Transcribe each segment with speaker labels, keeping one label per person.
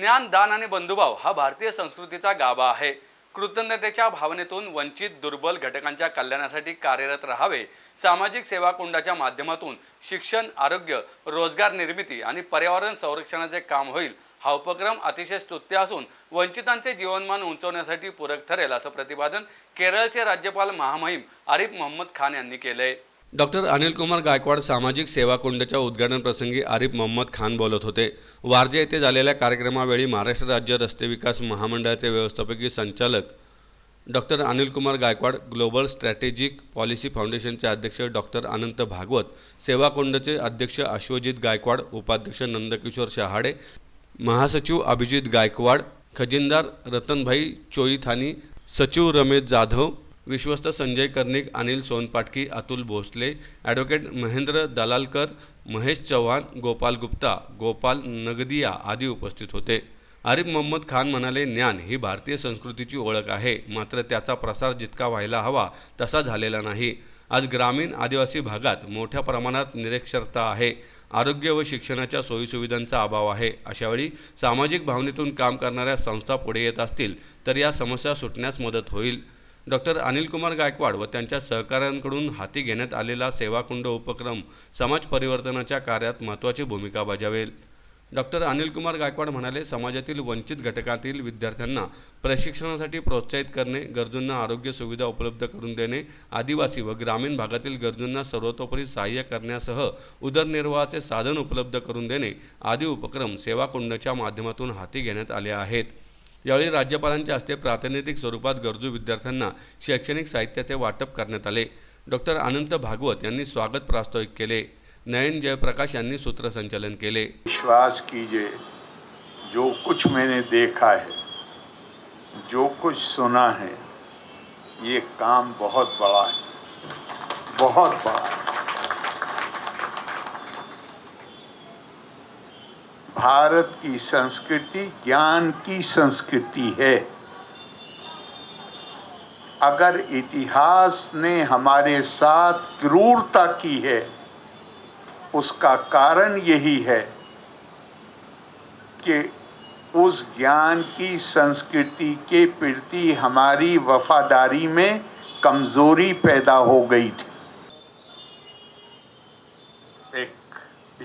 Speaker 1: ज्ञान दान आणि बंधुभाव हा भारतीय संस्कृतीचा गाभा आहे. कृतज्ञतेच्या भावनेतून वंचित दुर्बल घटकांच्या कल्याणासाठी कार्यरत राहावे. सामाजिक सेवा कुंडाच्या माध्यमातून शिक्षण आरोग्य रोजगार निर्मिती आणि पर्यावरण संरक्षणाचे काम होईल. हा उपक्रम अतिशय स्तुत्य असून वंचितांचे जीवनमान उंचवण्यासाठी पूरक ठरेल असं प्रतिपादन केरळचे राज्यपाल महामहिम आरिफ मोहम्मद खान यांनी केलंय. डॉक्टर अनिल कुमार गायकवाड सामाजिक सेवा कुंडच्या उद्घाटन प्रसंगी आरिफ मोहम्मद खान बोलत होते. वारजे येथे झालेल्या कार्यक्रमावेळी महाराष्ट्र राज्य रस्ते विकास महामंडळाचे व्यवस्थापकीय संचालक doctor Anil Kumar Gaikwad global strategic policy फाउंडेशनचे अध्यक्ष डॉक्टर अनंत भागवत सेवा कुंडचे अध्यक्ष अश्वजित गायकवाड उपाध्यक्ष नंदकिशोर शहाडे महासचिव अभिजित गायकवाड खजिनदार रतनभाई चोईथानी सचिव रमेश जाधव विश्वस्त संजय कर्णिक अनिल सोनपाटकी अतुल भोसले ॲडव्होकेट महेंद्र दलालकर महेश चव्हाण गोपाल गुप्ता गोपाल नगदिया आदी उपस्थित होते. आरिफ मोहम्मद खान म्हणाले ज्ञान ही भारतीय संस्कृतीची ओळख आहे. मात्र त्याचा प्रसार जितका व्हायला हवा तसा झालेला नाही. आज ग्रामीण आदिवासी भागात मोठ्या प्रमाणात निरक्षरता आहे. आरोग्य व शिक्षणाच्या सोयीसुविधांचा अभाव आहे. अशावेळी सामाजिक भावनेतून काम करणाऱ्या संस्था पुढे येत असतील तर या समस्या सुटण्यास मदत होईल. डॉक्टर अनिलकुमार गायकवाड व त्यांच्या सहकाऱ्यांकडून हाती घेण्यात आलेला सेवाकुंड उपक्रम समाज परिवर्तनाच्या कार्यात महत्त्वाची भूमिका बजावेल. डॉक्टर अनिलकुमार गायकवाड म्हणाले समाजातील वंचित घटकातील विद्यार्थ्यांना प्रशिक्षणासाठी प्रोत्साहित करणे गरजूंना आरोग्य सुविधा उपलब्ध करून देणे आदिवासी व ग्रामीण भागातील गरजूंना सर्वतोपरी सहाय्य करण्यासह उदरनिर्वाहाचे साधन उपलब्ध करून देणे आदी उपक्रम सेवाकुंडच्या माध्यमातून हाती घेण्यात आले आहेत. यावेळी राज्यपालांच्या हस्ते प्रातिनिधिक स्वरूपात गरजू विद्यार्थ्यांना शैक्षणिक साहित्याचे वाटप करण्यात आले. डॉक्टर अनंत भागवत यांनी स्वागत प्रास्ताविक केले. नयन जयप्रकाश यांनी सूत्रसंचालन केले.
Speaker 2: विश्वास कीजिए जो कुछ मैंने देखा है जो कुछ सुना है ये काम बहुत बड़ा है बहुत बड़ा है। भारत की संस्कृति ज्ञान की संस्कृति है। अगर इतिहास ने हमारे साथ क्रूरता की है, उसका कारण यही है कि उस ज्ञान की संस्कृति के प्रति हमारी वफादारी में कमज़ोरी पैदा हो गई थी। एक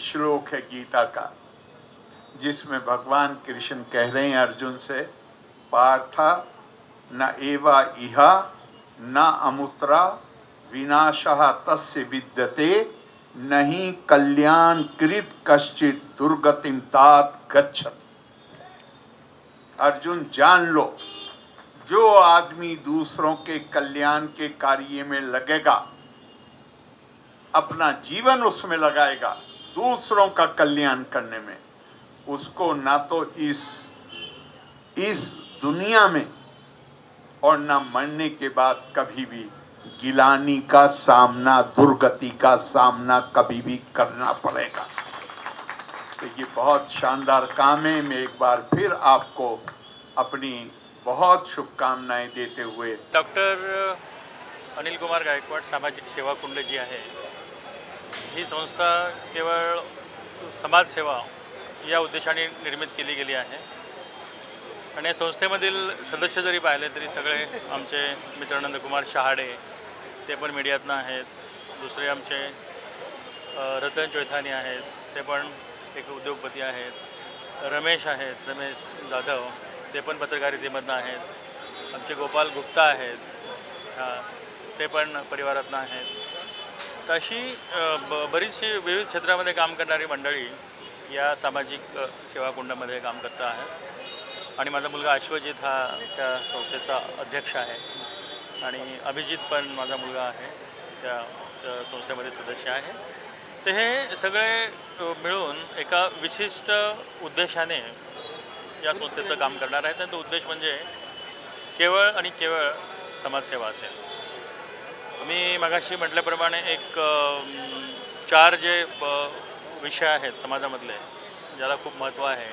Speaker 2: श्लोक है गीता का। जिसमें भगवान कृष्ण कह रहे हैं अर्जुन से, पार्था न एवा इहा, न अमुत्रा, विनाशः तस्य विद्यते, नहीं कल्याण कृत कश्चित दुर्गतिम तात गच्छत। अर्जुन जान लो, जो आदमी दूसरों के कल्याण के कार्य में लगेगा, अपना जीवन उसमें लगाएगा दूसरों का कल्याण करने में। उसको ना तो इस इस दुनिया में और ना मरने के बाद कभी भी गिलानी का सामना, दुर्गति का सामना कभी भी करना पड़ेगा। तो ये बहुत शानदार काम है। मैं एक बार फिर आपको अपनी बहुत शुभकामनाएँ देते हुए
Speaker 3: डॉक्टर अनिल कुमार गायकवाड सामाजिक सेवा कुंड जी आहे ही संस्था केवळ समाजसेवा या उद्देशाने निर्मित केली गेली आहे. आणि या संस्थेमधील सदस्य जरी पाहिले तरी सगळे आमचे मित्र नंदकुमार शहाडे ते पण मीडियातनं आहेत. दुसरे आमचे रतन चोयथानी आहेत. ते पण एक उद्योगपती आहेत. रमेश आहेत रमेश जाधव ते पण पत्रकारितेमधनं आहेत. आमचे गोपाल गुप्ता आहेत. ते पण परिवारातनं आहेत. तशी अशी ब बरीचशी विविध क्षेत्रामध्ये काम करणारी मंडळी या सामाजिक अ, सेवाकुंडामध्ये काम करत आहे. आणि माझा मुलगा अश्वजित हा त्या संस्थेचा अध्यक्ष आहे. आणि अभिजित पण माझा मुलगा आहे. त्या संस्थेमध्ये सदस्य आहे. तर हे सगळे मिळून एका विशिष्ट उद्देशाने या संस्थेचं काम करणार आहेत. आणि तो उद्देश म्हणजे केवळ आणि केवळ समाजसेवा असेल. मी मगाशी म्हटल्याप्रमाणे एक चार जे विषय आहेत समाजामधले ज्याला खूप महत्त्व आहे.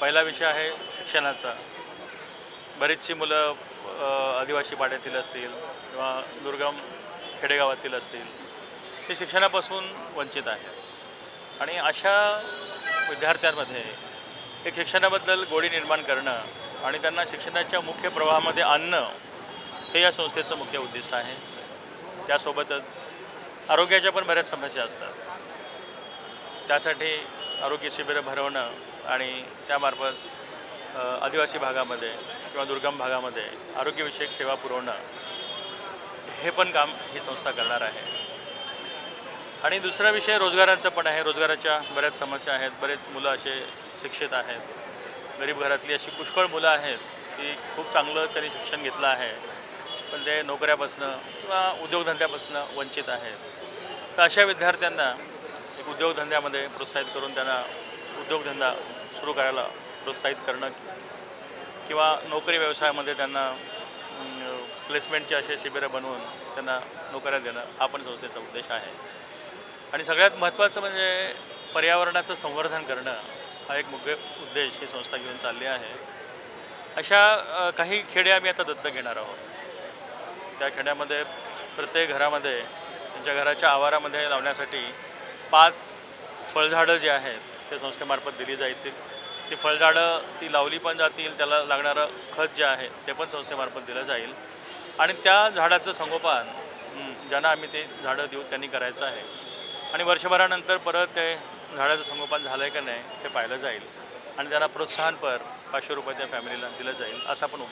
Speaker 3: पहिला विषय आहे शिक्षणाचा. बरीचशी मुलं आदिवासी पाड्यातील असतील किंवा दुर्गम खेडेगावातील असतील ते शिक्षणापासून वंचित आहेत आणि अशा विद्यार्थ्यांमध्ये एक शिक्षणाबद्दल गोडी निर्माण करणं आणि त्यांना शिक्षणाच्या मुख्य प्रवाहामध्ये आणणं हे या संस्थेचं मुख्य उद्दिष्ट आहे. त्यासोबतच आरोग्याच्या पण बऱ्याच समस्या असतात. त्यासाठी आरोग्य शिबिरं भरवणं आणि त्यामार्फत आदिवासी भागामध्ये किंवा दुर्गम भागामध्ये आरोग्यविषयक सेवा पुरवणं हे पण काम ही संस्था करणार आहे. आणि दुसरा विषय रोजगारांचा पण आहे. रोजगाराच्या बऱ्याच समस्या आहेत. बरेच मुलं असे शिक्षित आहेत. गरीब घरातली अशी पुष्कळ मुलं आहेत की खूप चांगलं त्यांनी शिक्षण घेतलं आहे. पण ते नोकऱ्यापासनं किंवा उद्योगधंद्यापासनं वंचित आहेत. तर अशा विद्यार्थ्यांना उद्योगधंद्यामध्ये प्रोत्साहित करून त्यांना उद्योगधंदा सुरू करायला प्रोत्साहित करणं किंवा नोकरी व्यवसायामध्ये त्यांना प्लेसमेंटचे असे शिबिरं बनवून त्यांना नोकऱ्या देणं हा पण संस्थेचा उद्देश आहे. आणि सगळ्यात महत्त्वाचं म्हणजे पर्यावरणाचं संवर्धन करणं हा एक मुख्य उद्देश ही संस्था घेऊन चालली आहे. अशा काही खेडे आम्ही आता दत्तक घेणार आहोत. त्या खेड्यामध्ये प्रत्येक घरामध्ये त्यांच्या घराच्या आवारामध्ये लावण्यासाठी पाच फळझाडं जे आहेत ते संस्थेमार्फत दिली जाईल ती ती फळझाडं ती लावली पण जातील त्याला लागणारं खत जे आहे ते पण संस्थेमार्फत दिलं जाईल. आणि त्या झाडाचं संगोपन ज्यांना आम्ही ते झाडं देऊ त्यांनी करायचं आहे. आणि वर्षभरानंतर परत ते झाडाचं संगोपन झालं आहे का नाही ते पाहिलं जाईल. आणि त्यांना प्रोत्साहनपर पाचशे रुपये त्या फॅमिलीला दिलं जाईल असा पण